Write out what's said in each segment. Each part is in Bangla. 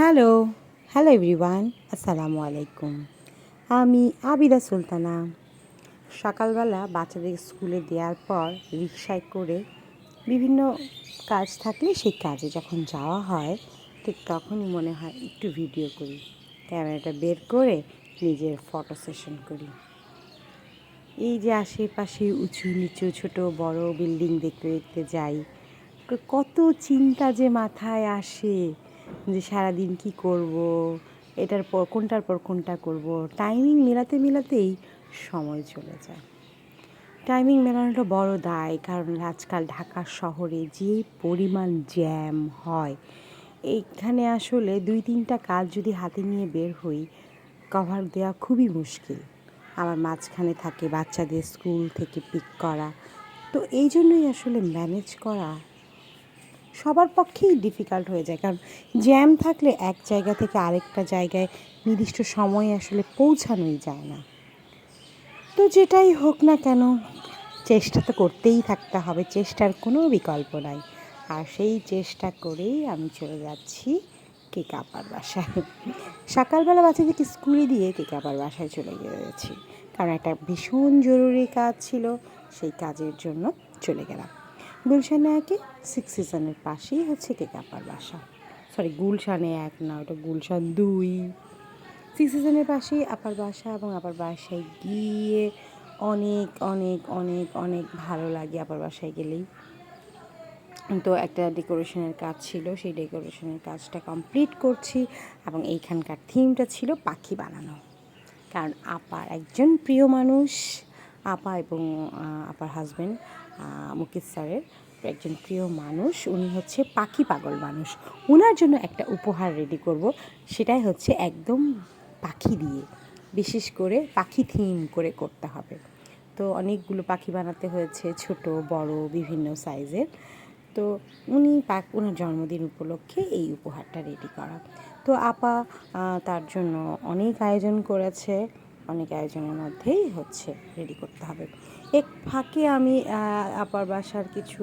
হ্যালো হ্যালো এভরিওয়ান আসসালামু আলাইকুম আমি আবিদা সুলতানা। সকালবেলা বাচ্চাদের স্কুলে দেওয়ার পর রিক্সায় করে বিভিন্ন কাজ থাকলে সেই কাজে যখন যাওয়া হয়, ঠিক তখনই মনে হয় একটু ভিডিও করি, ক্যামেরাটা বের করে নিজের ফটো সেশন করি। এই যে আশেপাশে উঁচু নিচু ছোট বড় বিল্ডিং দেখতে দেখতে যাই, কত চিন্তা যে মাথায় আসে। যে সারাদিন কি করব, এটার পর কোনটার পর কোনটা করব টাইমিং মেলাতে মেলাতেই সময় চলে যায়। টাইমিং মেলানোটা বড় দায়, কারণ আজকাল ঢাকা শহরে যে পরিমাণ জ্যাম হয় এইখানে আসলে দুই তিনটা কাজ যদি হাতে নিয়ে বের হই কভার দেওয়া খুবই মুশকিল। আমার মাঝখানে থাকে বাচ্চাদের স্কুল থেকে পিক করা। তো এই জন্যই আসলে ম্যানেজ করা সবার পক্ষেই ডিফিকাল্ট হয়ে যায়। কারণ জ্যাম থাকলে এক জায়গা থেকে আরেকটা জায়গায় নির্দিষ্ট সময়ে আসলে পৌঁছানোই যায় না। তো যেটাই হোক না কেন, চেষ্টা তো করতেই থাকতে হবে, চেষ্টার কোনো বিকল্প নাই। আর সেই চেষ্টা করেই আমি চলে যাচ্ছি কেকাপার বাসায়। সকালবেলা বাচ্চাদেরকে স্কুলে দিয়ে কেকাপার বাসায় চলে গিয়েছি। কারণ একটা ভীষণ জরুরি কাজ ছিল, সেই কাজের জন্য চলে গেলাম। গুলশানে একে সিক্স সিজনের পাশেই হচ্ছে কেকাপার বাসা। সরি গুলশানে এক না, ওটা গুলশান দুই। সিক্স সিজনের পাশেই আপার বাসা এবং আপার বাসায় গিয়ে অনেক অনেক অনেক অনেক ভালো লাগে আপার বাসায় গেলেই। তো একটা ডেকোরেশনের কাজ ছিল, সেই ডেকোরেশনের কাজটা কমপ্লিট করছি এবং এইখানকার থিমটা ছিল পাখি বানানো। কারণ আপার একজন প্রিয় মানুষ। আপা এবং আপার হাজব্যান্ড মুকিত স্যারের একজন প্রিয় মানুষ। উনি হচ্ছে পাখি পাগল মানুষ। ওনার জন্য একটা উপহার রেডি করব। সেটাই হচ্ছে একদম পাখি দিয়ে। বিশেষ করে পাখি থিম করে করতে হবে। তো অনেকগুলো পাখি বানাতে হয়েছে, ছোট, বড়, বিভিন্ন সাইজের তো উনি ওনার জন্মদিন উপলক্ষে এই উপহারটা রেডি করা। তো আপা তার জন্য অনেক আয়োজন করেছে। অনেক আয়োজনের মধ্যেই হচ্ছে রেডি করতে হবে। এক ফাঁকে আমি আপার বাসার কিছু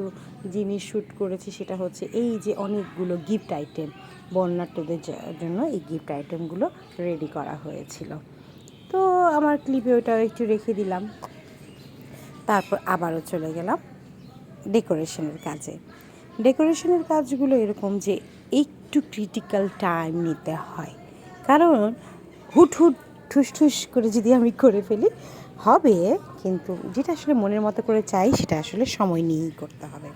জিনিস শ্যুট করেছি, সেটা হচ্ছে এই যে অনেকগুলো গিফট আইটেম বন্যার্থদের জন্য এই গিফট আইটেমগুলো রেডি করা হয়েছিল। তো আমার ক্লিপে ওটাও একটু রেখে দিলাম। তারপর আবারও চলে গেলাম ডেকোরেশনের কাজে। ডেকোরেশনের কাজগুলো এরকম যে একটু ক্রিটিক্যাল টাইম নিতে হয়। কারণ হুট হুট ঠুস ঠুস করে যদি আমি করে ফেলি, হবে। কিন্তু যেটা আসলে মনের মতো করে চাই, সেটা আসলে সময় নিয়েই করতে হবে।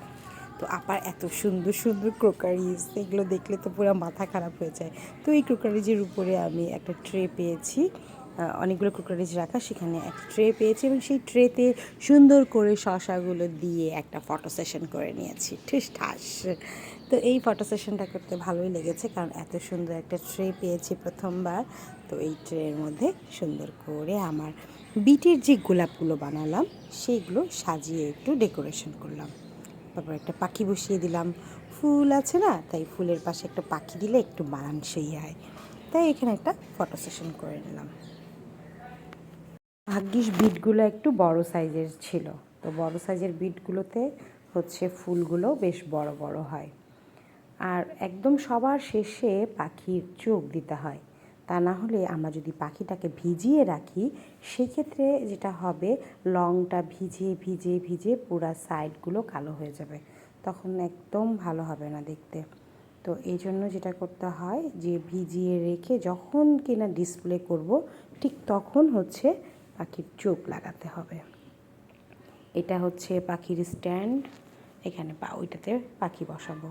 তো আপার এত সুন্দর সুন্দর ক্রোকারিজ, এগুলো দেখলে তো পুরো মাথা খারাপ হয়ে যায়। তো এই ক্রোকারিজের উপরে আমি একটা ট্রে পেয়েছি। অনেকগুলো ক্রোকারিজ রাখা, সেখানে একটা ট্রে পেয়েছি এবং সেই ট্রেতে সুন্দর করে শশাগুলো দিয়ে একটা ফটো সেশন করে নিয়েছি। ঠুস ঠাস। তো এই ফটো সেশনটা করতে ভালোই লেগেছে কারণ এত সুন্দর একটা ট্রে পেয়েছি প্রথমবার। তো এই ট্রের মধ্যে সুন্দর করে আমার বিটের যে গোলাপগুলো বানালাম সেইগুলো সাজিয়ে একটু ডেকোরেশন করলাম। তারপর একটা পাখি বসিয়ে দিলাম। ফুল আছে না? তাই ফুলের পাশে একটা পাখি দিলে একটু মানানসই হয়। তাই এখানে একটা ফটো সেশন করে নিলাম। ভাগ্যিস বিটগুলো একটু বড় সাইজের ছিল। তো বড় সাইজের বিটগুলোতে হচ্ছে ফুলগুলো বেশ বড় বড় হয়। আর একদম সবার শেষে পাখির চোখ দিতে হয়। তা না হলে আমরা যদি পাখিটাকে ভিজিয়ে রাখি, সেক্ষেত্রে যেটা হবে, লংটা ভিজে ভিজে ভিজে পুরা সাইডগুলো কালো হয়ে যাবে। তখন একদম ভালো হবে না দেখতে। তো এই জন্য যেটা করতে হয় যে, ভিজিয়ে রেখে যখন কিনা ডিসপ্লে করব, ঠিক তখন হচ্ছে পাখির চোখ লাগাতে হবে। এটা হচ্ছে পাখির স্ট্যান্ড। এখানে পা, ওইটাতে পাখি বসাবো।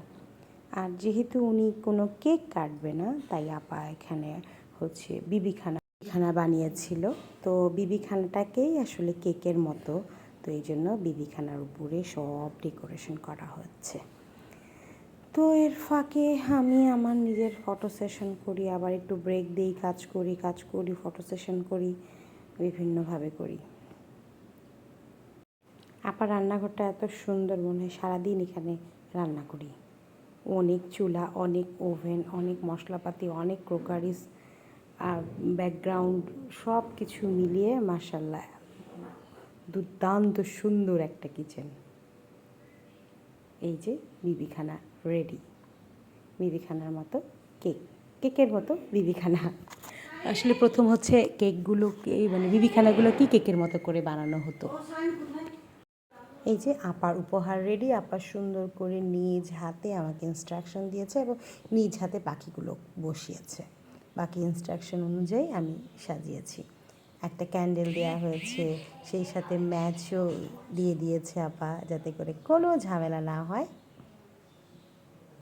আর যেহেতু উনি কোনো কেক কাটবে না, তাই আপা এখানে হচ্ছে বিবিখানা খানা বানিয়েছিল। তো বিবিখানাটাকেই আসলে কেকের মতো, তো এই জন্য বিবিখানার উপরে সব ডেকোরেশন করা হচ্ছে। তো এর ফাঁকে আমি আমার নিজের ফটো সেশন করি, আবার একটু ব্রেক দিই, কাজ করি কাজ করি, ফটো সেশন করি। বিভিন্নভাবে করি। আপার রান্নাঘরটা এত সুন্দর মনে হয়, সারাদিন এখানে রান্না করি। অনেক চুলা, অনেক ওভেন, অনেক মশলাপাতি, অনেক ক্রোকারিস, আর ব্যাকগ্রাউন্ড সব কিছু মিলিয়ে মাসাল্লাহ দুর্দান্ত সুন্দর একটা কিচেন। এই যে বিবিখানা রেডি। বিবিখানার মতো কেক, কেকের মতো বিবিখানা। আসলে প্রথম হচ্ছে কেকগুলোকে মানে বিবিখানাগুলো কি কেকের মতো করে বানানো হতো? এই যে আপার উপহার রেডি আপা সুন্দর করে নিজ হাতে আমাকে ইনস্ট্রাকশন দিয়েছে এবং নিজ হাতে পাখিগুলো বসিয়েছে। বাকি ইনস্ট্রাকশন অনুযায়ী আমি সাজিয়েছি। একটা ক্যান্ডেল দেওয়া হয়েছে, সেই সাথে ম্যাচও দিয়ে দিয়েছে আপা, যাতে করে কোনো ঝামেলা না হয়।